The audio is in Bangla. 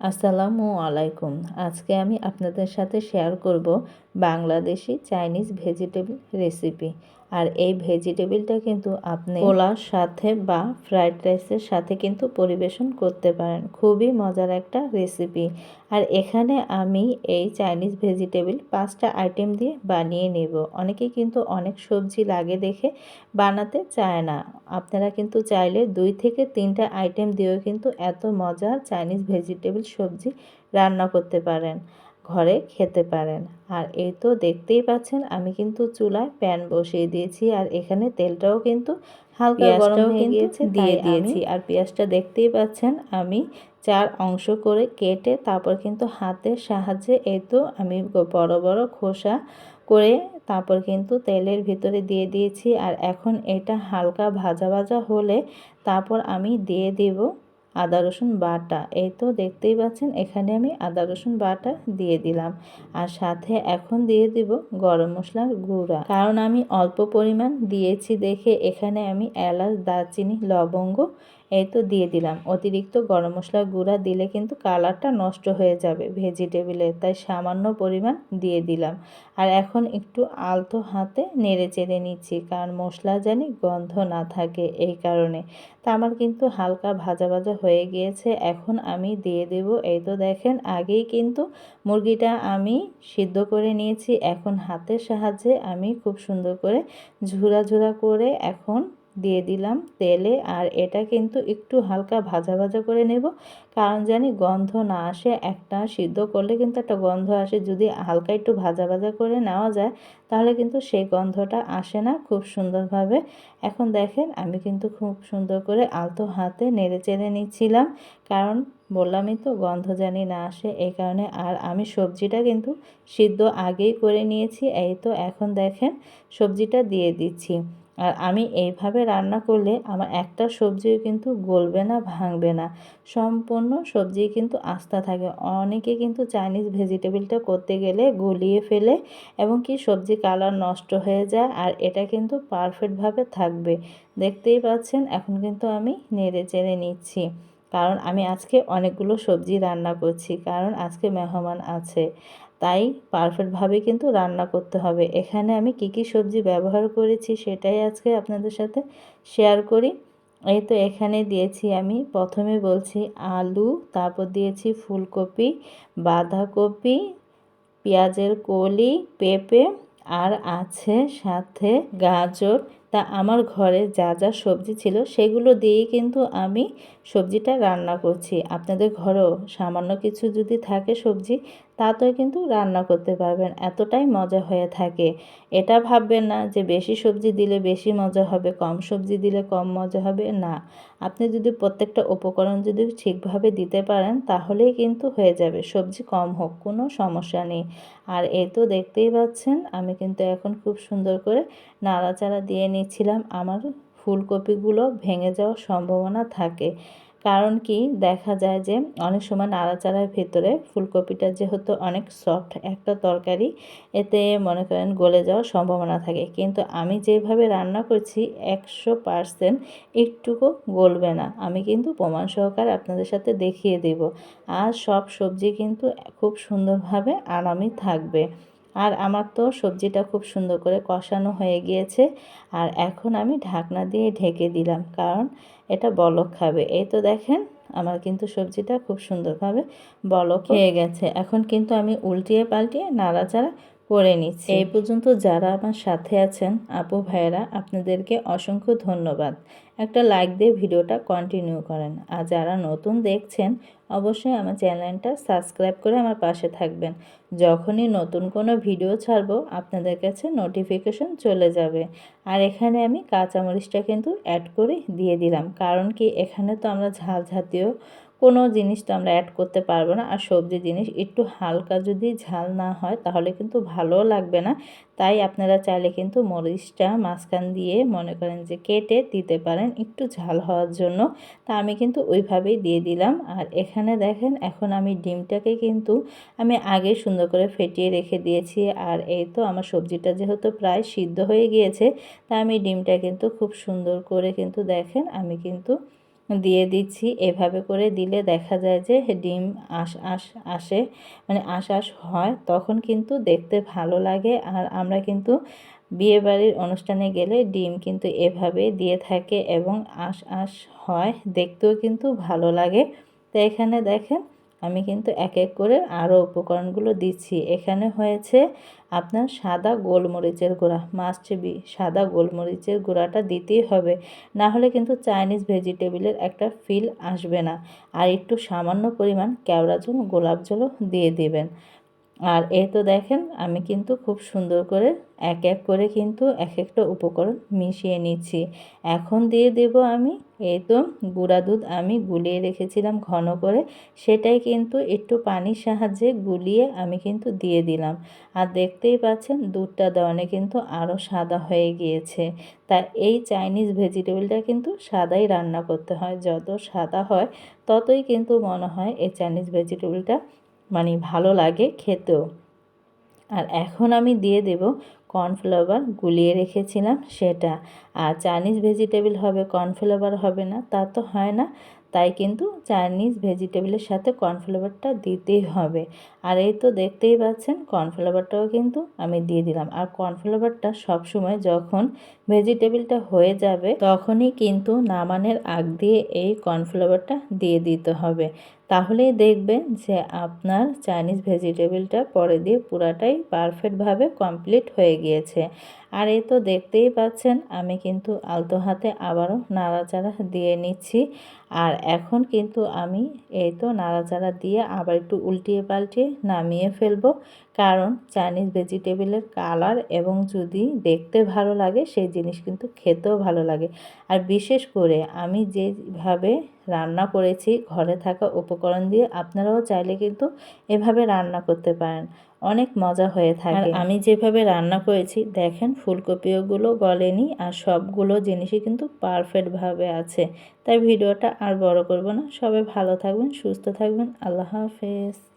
আসসালামু আলাইকুম। আজকে আমি আপনাদের সাথে শেয়ার করব বাংলাদেশি চাইনিজ ভেজিটেবল রেসিপি আর এই ভেজিটেবিলটা কিন্তু আপনি পোলার সাথে বা ফ্রাইড রাইসের সাথে কিন্তু পরিবেশন করতে পারেন। খুবই মজার একটা রেসিপি। আর এখানে আমি এই চাইনিজ ভেজিটেবিল পাঁচটা আইটেম দিয়ে বানিয়ে নেব। অনেকে কিন্তু অনেক সবজি লাগে দেখে বানাতে চায় না। আপনারা কিন্তু চাইলে দুই থেকে তিনটা আইটেম দিয়েও কিন্তু এত মজার চাইনিজ ভেজিটেবিল সবজি রান্না করতে পারেন। ঘরে খেতে পারেন। আর এই তো দেখতেই পাচ্ছেন আমি কিন্তু চুলায় প্যান বসিয়ে দিয়েছি আর এখানে তেলটাও কিন্তু হালকা গরম হয়ে গিয়েছে দিয়ে দিয়েছি। আর পেঁয়াজটা দেখতেই পাচ্ছেন আমি চার অংশ করে কেটে তারপর কিন্তু হাতের সাহায্যে এই তো আমি বড় বড় খোসা করে তারপর কিন্তু তেলের ভিতরে দিয়ে দিয়েছি। আর এখন এটা হালকা ভাজা ভাজা হলে তারপর আমি দিয়ে দেব আদা, রসুন বাটা। এই তো দেখতেই পাচ্ছেন, এখানে আমি আদা, রসুন বাটা দিয়ে দিলাম। আর সাথে এখন দিয়ে দিব গরম মশলার গুঁড়া। কারণ আমি অল্প পরিমাণ দিয়েছি দেখে এখানে আমি এলাচ, দারচিনি, লবঙ্গ এই তো দিয়ে দিলাম। অতিরিক্ত গরম মশলার গুঁড়া দিলে কিন্তু কালারটা নষ্ট হয়ে যাবে ভেজিটেবিলে, তাই সামান্য পরিমাণ দিয়ে দিলাম। আর এখন একটু আলতো হাতে নেড়ে চেড়ে নিচ্ছি, কারণ মশলা জানি গন্ধ না থাকে এই কারণে। তা আমার কিন্তু হালকা ভাজা ভাজা হয়ে গিয়েছে, এখন আমি দিয়ে দেব। এই তো দেখেন, আগেই কিন্তু মুরগিটা আমি সিদ্ধ করে নিয়েছি, এখন হাতের সাহায্যে আমি খুব সুন্দর করে ঝুরা ঝুরা করে এখন দিয়ে দিলাম তেলে আর এটা কিন্তু একটু হালকা ভাজা ভাজা করে নেব। কারণ জানি গন্ধ না আসে, একটা সিদ্ধ করলে কিন্তু একটা গন্ধ আসে। যদি হালকা একটু ভাজা ভাজা করে নেওয়া যায়, তাহলে কিন্তু সেই গন্ধটা আসে না খুব সুন্দরভাবে। এখন দেখেন আমি কিন্তু খুব সুন্দর করে আলতো হাতে নেড়ে চেড়ে নিচ্ছিলাম। কারণ বললামই তো গন্ধ জানি না আসে এই কারণে। আর আমি সবজিটা কিন্তু সিদ্ধ আগেই করে নিয়েছি, এই তো এখন দেখেন সবজিটা দিয়ে দিচ্ছি। আর আমি এইভাবে রান্না করলে আমার একটা সবজিও কিন্তু গলবে না, ভাঙবে না। সম্পূর্ণ সবজি কিন্তু আস্থা থাকে। অনেকে কিন্তু চাইনিজ ভেজিটেবলটা করতে গেলে গলিয়ে ফেলে এবং কি সবজি কালার নষ্ট হয়ে যায় আর এটা কিন্তু পারফেক্টভাবে থাকবে। দেখতেই পাচ্ছেন, এখন কিন্তু আমি নেড়ে চেড়ে নিচ্ছি। কারণ আমি আজকে অনেকগুলো সবজি রান্না করছি, কারণ আজকে মেহমান আছে। তাই পারফেক্টভাবে কিন্তু রান্না করতে হবে। এখানে আমি কি কি সবজি ব্যবহার করেছি সেটাই আজকে আপনাদের সাথে শেয়ার করি। এই তো এখানে দিয়েছি আমি, প্রথমে বলছি আলু, তারপর দিয়েছি ফুলকপি, বাঁধাকপি, পেঁয়াজের কলি, পেঁপে আর আছে সাথে গাজর। তা আমার ঘরে যা যা সবজি ছিল সেগুলো দিয়েই কিন্তু আমি সবজিটা রান্না করছি। আপনাদের ঘরেও সামান্য কিছু যদি থাকে সবজি তাতেও কিন্তু রান্না করতে পারবেন। এতটাই মজা হয়ে থাকে। এটা ভাববেন না যে বেশি সবজি দিলে বেশি মজা হবে, কম সবজি দিলে কম মজা হবে। না। আপনি যদি প্রত্যেকটা উপকরণ যদি ঠিকভাবে দিতে পারেন, তাহলেই কিন্তু হয়ে যাবে। সবজি কম হোক, কোনো সমস্যা নেই। আর এ তো দেখতেই পাচ্ছেন, আমি কিন্তু এখন খুব সুন্দর করে নাড়াচাড়া দিয়ে নিচ্ছিলাম আমার ফুলকপিগুলো ভেঙে যাওয়ার সম্ভাবনা থাকে। কারণ কি? দেখা যায় যে, অনেক সময় নাড়াচাড়ার ভেতরে ফুলকপিটা যেহেতু অনেক সফট একটা তরকারি, এতে মনে করেন গলে যাওয়ার সম্ভাবনা থাকে। কিন্তু আমি যেভাবে রান্না করছি, একশো পারসেন্ট একটুকু গলবে না। আমি কিন্তু প্রমাণ সহকারে আপনাদের সাথে দেখিয়ে দেব। আর সব সবজি কিন্তু খুব সুন্দরভাবে আরামই থাকবে। আর আমার তো সবজিটা খুব সুন্দর করে কষানো হয়ে গিয়েছে। আর এখন আমি ঢাকনা দিয়ে ঢেকে দিলাম, কারণ এটা বলক খাবে। এই তো দেখেন, আমার কিন্তু সবজিটা খুব সুন্দরভাবে বলক হয়ে গেছে। এখন কিন্তু আমি উল্টিয়ে পাল্টিয়ে নাড়াচাড়া করে নিচ্ছি। এই পর্যন্ত যারা আমার সাথে আছেন, আপু ভাইয়েরা, আপনাদেরকে অসংখ্য ধন্যবাদ। একটা লাইক দিয়ে ভিডিওটা কন্টিনিউ করেন। আর যারা নতুন দেখছেন, অবশ্যই আমার চ্যানেলটা সাবস্ক্রাইব করে আমার পাশে থাকবেন। যখনই নতুন কোনো ভিডিও ছাড়বো, আপনাদের কাছে নোটিফিকেশন চলে যাবে। আর এখানে আমি কাঁচামরিচটা কিন্তু অ্যাড করে দিয়ে দিলাম। কারণ কি, এখানে তো আমরা ঝাল জাতীয় কোনো জিনিস তো আমরা অ্যাড করতে পারব না। আর সবজি জিনিস একটু হালকা যদি ঝাল না হয়, তাহলে কিন্তু ভালোও লাগবে না। তাই আপনারা চাইলে কিন্তু মরিচটা মাঝখান দিয়ে মনে করেন যে কেটে দিতে পারেন একটু ঝাল হওয়ার জন্য। তা আমি কিন্তু ওইভাবেই দিয়ে দিলাম। আর এখানে দেখেন, এখন আমি ডিমটাকে কিন্তু আমি আগে সুন্দর করে ফেটিয়ে রেখে দিয়েছি। আর এই তো আমার সবজিটা যেহেতু প্রায় সিদ্ধ হয়ে গিয়েছে, তা আমি ডিমটা কিন্তু খুব সুন্দর করে কিন্তু দেখেন, আমি কিন্তু দিয়ে দিচ্ছি। এভাবে করে দিলে দেখা যায় যে ডিম আশ আশ, আসে মানে আশ আশ হয়। তখন কিন্তু দেখতে ভালো লাগে। আর আমরা কিন্তু বিয়েবাড়ির অনুষ্ঠানে গেলে ডিম কিন্তু এভাবে দিয়ে থাকে এবং আশ আশ হয়। দেখতেও কিন্তু ভালো লাগে। তো এখানে দেখেন আমি কিন্তু এক এক করে আরও উপকরণগুলো দিচ্ছি। এখানে হয়েছে আপনার সাদা গোলমরিচের গুঁড়া মাস্ট বি সাদা গোলমরিচের গুঁড়াটা দিতেই হবে। না হলে কিন্তু চাইনিজ ভেজিটেবিলের একটা ফিল আসবে না। আর একটু সামান্য পরিমাণ কেওড়া জল গোলাপ জলও দিয়ে দিবেন। আর এ তো দেখেন, আমি কিন্তু খুব সুন্দর করে এক এক করে কিন্তু এক একটা উপকরণ মিশিয়ে নিচ্ছি। এখন দিয়ে দেব আমি এই তো গুঁড়া দুধ আমি গুলিয়ে রেখেছিলাম ঘন করে, সেটাই কিন্তু একটু পানির সাহায্যে গুলিয়ে আমি কিন্তু দিয়ে দিলাম। আর দেখতেই পাচ্ছেন, দুধটা দেওয়ানে কিন্তু আরও সাদা হয়ে গিয়েছে। তা এই চাইনিজ ভেজিটেবলটা কিন্তু সাদাই রান্না করতে হয়, যত সাদা হয় ততই কিন্তু মনে হয় এই চাইনিজ ভেজিটেবলটা মানে ভালো লাগে খেতেও। আর এখন আমি দিয়ে দেব কর্নফ্লাওয়ার, গুলিয়ে রেখেছিলাম সেটা। আর চাইনিজ ভেজিটেবল হবে, কর্নফ্লাওয়ার হবে না, তা তো হয় না। তাই কিন্তু চাইনিজ ভেজিটেবলের সাথে কর্নফ্লাওয়ারটা দিতেই হবে। আর এই তো দেখতেই পাচ্ছেন, কর্নফ্লাওয়ারটাও কিন্তু আমি দিয়ে দিলাম। আর কর্নফ্লাওয়ারটা সবসময় যখন ভেজিটেবলটা হয়ে যাবে, তখনই কিন্তু নামানের আগ দিয়ে এই কর্নফ্লাওয়ারটা দিয়ে দিতে হবে। তাহলেই দেখবেন যে আপনার চাইনিজ ভেজিটেবিলটা পরে দিয়ে পুরাটাই পারফেক্টভাবে কমপ্লিট হয়ে গিয়েছে। আর এই তো দেখতেই পাচ্ছেন, আমি কিন্তু আলতো হাতে আবারও নাড়াচাড়া দিয়ে নিচ্ছি। আর এখন কিন্তু আমি এই তো নাড়াচাড়া দিয়ে আবার একটু উল্টিয়ে পাল্টিয়ে নামিয়ে ফেলব। কারণ চাইনিজ ভেজিটেবলের কালার এবং যদি দেখতে ভালো লাগে সেই জিনিস কিন্তু খেতেও ভালো লাগে। আর বিশেষ করে আমি যেভাবে রান্না করেছি ঘরে থাকা উপকরণ দিয়ে আপনারাও চাইলে কিন্তু এভাবে রান্না করতে পারেন। অনেক মজা হয়ে থাকে। আমি যেভাবে রান্না করেছি দেখেন ফুলকপিগুলো গলেনি আর সবগুলো জিনিসই কিন্তু পারফেক্টভাবে আছে। তাই ভিডিওটা আর বড় করব না। সবাই ভালো থাকবেন সুস্থ থাকবেন। আল্লাহ হাফেজ।